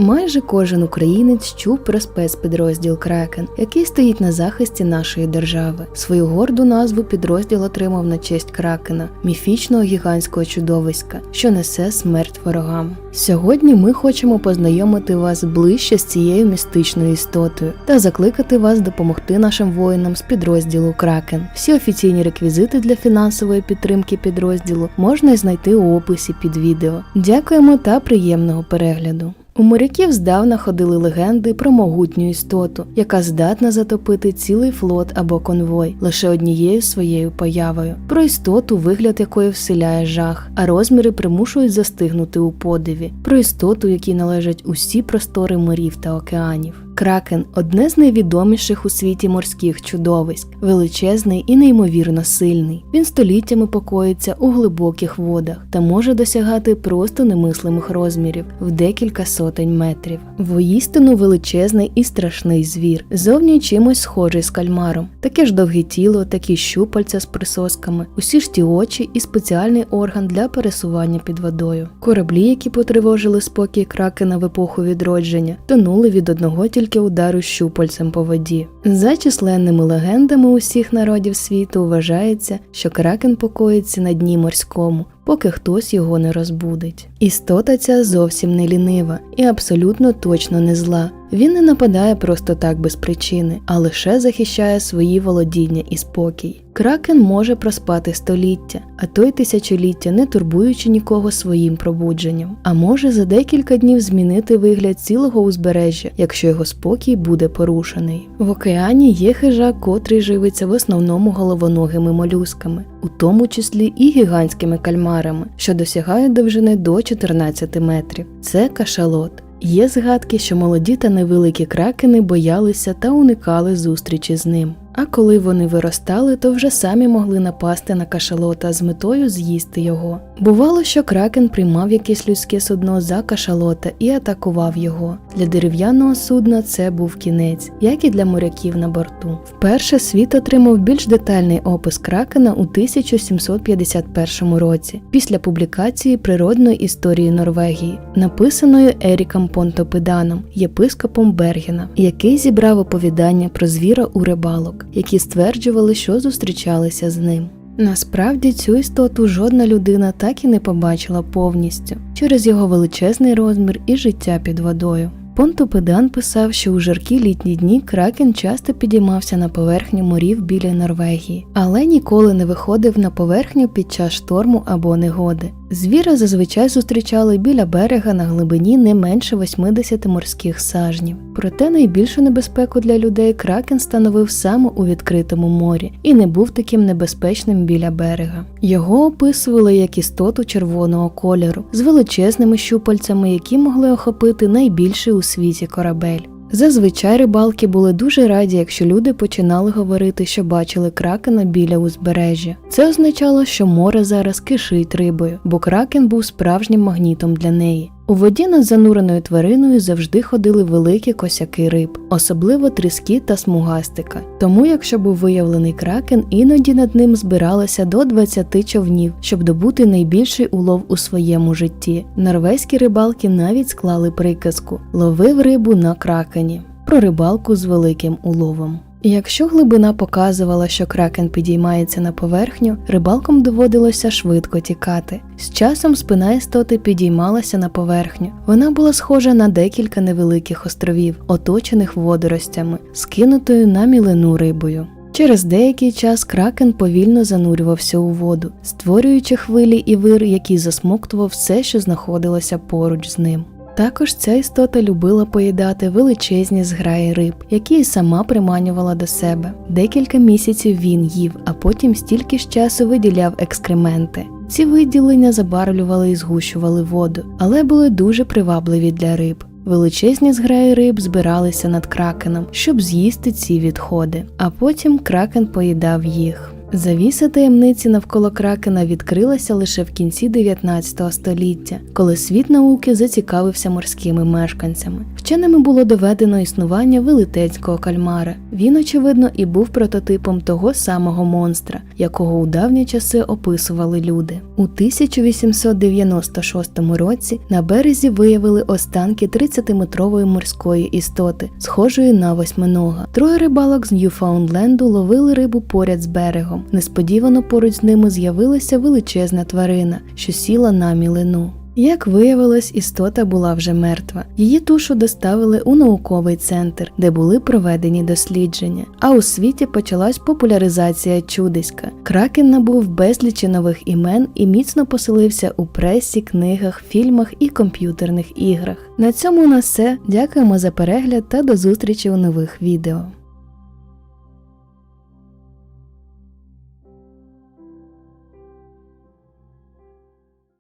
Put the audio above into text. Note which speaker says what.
Speaker 1: Майже кожен українець чув про спецпідрозділ Кракен, який стоїть на захисті нашої держави. Свою горду назву підрозділ отримав на честь Кракена, міфічного гігантського чудовиська, що несе смерть ворогам. Сьогодні ми хочемо познайомити вас ближче з цією містичною істотою та закликати вас допомогти нашим воїнам з підрозділу Кракен. Всі офіційні реквізити для фінансової підтримки підрозділу можна знайти у описі під відео. Дякуємо та приємного перегляду. У моряків здавна ходили легенди про могутню істоту, яка здатна затопити цілий флот або конвой лише однією своєю появою. Про істоту, вигляд якої вселяє жах, а розміри примушують застигнути у подиві. Про істоту, якій належать усі простори морів та океанів. Кракен одне з найвідоміших у світі морських чудовиськ, величезний і неймовірно сильний. Він століттями покоїться у глибоких водах та може досягати просто немислимих розмірів в декілька сотень метрів. Воістину величезний і страшний звір, зовні чимось схожий з кальмаром. Таке ж довге тіло, такі щупальця з присосками, усі ж ті очі і спеціальний орган для пересування під водою. Кораблі, які потривожили спокій кракена в епоху відродження, тонули від одного тільки удару щупальцем по воді. За численними легендами усіх народів світу вважається, що кракен покоїться на дні морському, поки хтось його не розбудить. Істота ця зовсім не лінива і абсолютно точно не зла. Він не нападає просто так без причини, а лише захищає свої володіння і спокій. Кракен може проспати століття, а то й тисячоліття, не турбуючи нікого своїм пробудженням, а може за декілька днів змінити вигляд цілого узбережжя, якщо його спокій буде порушений. В океані є хижак, котрий живиться в основному головоногими молюсками, у тому числі і гігантськими кальмарами, що досягають довжини до 14 метрів. Це кашалот. Є згадки, що молоді та невеликі кракени боялися та уникали зустрічі з ним. А коли вони виростали, то вже самі могли напасти на кашалота з метою з'їсти його. Бувало, що кракен приймав якесь людське судно за кашалота і атакував його. Для дерев'яного судна це був кінець, як і для моряків на борту. Вперше світ отримав більш детальний опис кракена у 1751 році, після публікації природної історії Норвегії, написаної Еріком Понтопиданом, єпископом Бергена, який зібрав оповідання про звіра у рибалок, які стверджували, що зустрічалися з ним. Насправді цю істоту жодна людина так і не побачила повністю через його величезний розмір і життя під водою. Понтопедан писав, що у жаркі літні дні кракен часто підіймався на поверхню морів біля Норвегії, але ніколи не виходив на поверхню під час шторму або негоди. Звіра зазвичай зустрічали біля берега на глибині не менше 80 морських сажнів. Проте найбільшу небезпеку для людей кракен становив саме у відкритому морі і не був таким небезпечним біля берега. Його описували як істоту червоного кольору з величезними щупальцями, які могли охопити найбільший у світі корабель. Зазвичай рибалки були дуже раді, якщо люди починали говорити, що бачили кракена біля узбережжя. Це означало, що море зараз кишить рибою, бо кракен був справжнім магнітом для неї. У воді над зануреною твариною завжди ходили великі косяки риб, особливо тріски та смугастика. Тому, якщо був виявлений кракен, іноді над ним збиралося до 20 човнів, щоб добути найбільший улов у своєму житті. Норвезькі рибалки навіть склали приказку ловив рибу на кракені про рибалку з великим уловом. Якщо глибина показувала, що кракен підіймається на поверхню, рибалкам доводилося швидко тікати. З часом спина істоти підіймалася на поверхню. Вона була схожа на декілька невеликих островів, оточених водоростями, скинутою на мілину рибою. Через деякий час кракен повільно занурювався у воду, створюючи хвилі і вир, який засмоктував все, що знаходилося поруч з ним. Також ця істота любила поїдати величезні зграї риб, які й сама приманювала до себе. Декілька місяців він їв, а потім стільки ж часу виділяв екскременти. Ці виділення забарвлювали і згущували воду, але були дуже привабливі для риб. Величезні зграї риб збиралися над кракеном, щоб з'їсти ці відходи, а потім кракен поїдав їх. Завіса таємниці навколо кракена відкрилася лише в кінці 19 століття, коли світ науки зацікавився морськими мешканцями. Вченими було доведено існування велетенського кальмара. Він, очевидно, і був прототипом того самого монстра, якого у давні часи описували люди. У 1896 році на березі виявили останки 30-метрової морської істоти, схожої на восьминога. Троє рибалок з Ньюфаундленду ловили рибу поряд з берегом. Несподівано поруч з ними з'явилася величезна тварина, що сіла на мілину. Як виявилось, істота була вже мертва. Її тушу доставили у науковий центр, де були проведені дослідження. А у світі почалась популяризація чудиська. Кракен набув безлічі нових імен і міцно поселився у пресі, книгах, фільмах і комп'ютерних іграх. На цьому у нас все. Дякуємо за перегляд та до зустрічі у нових відео.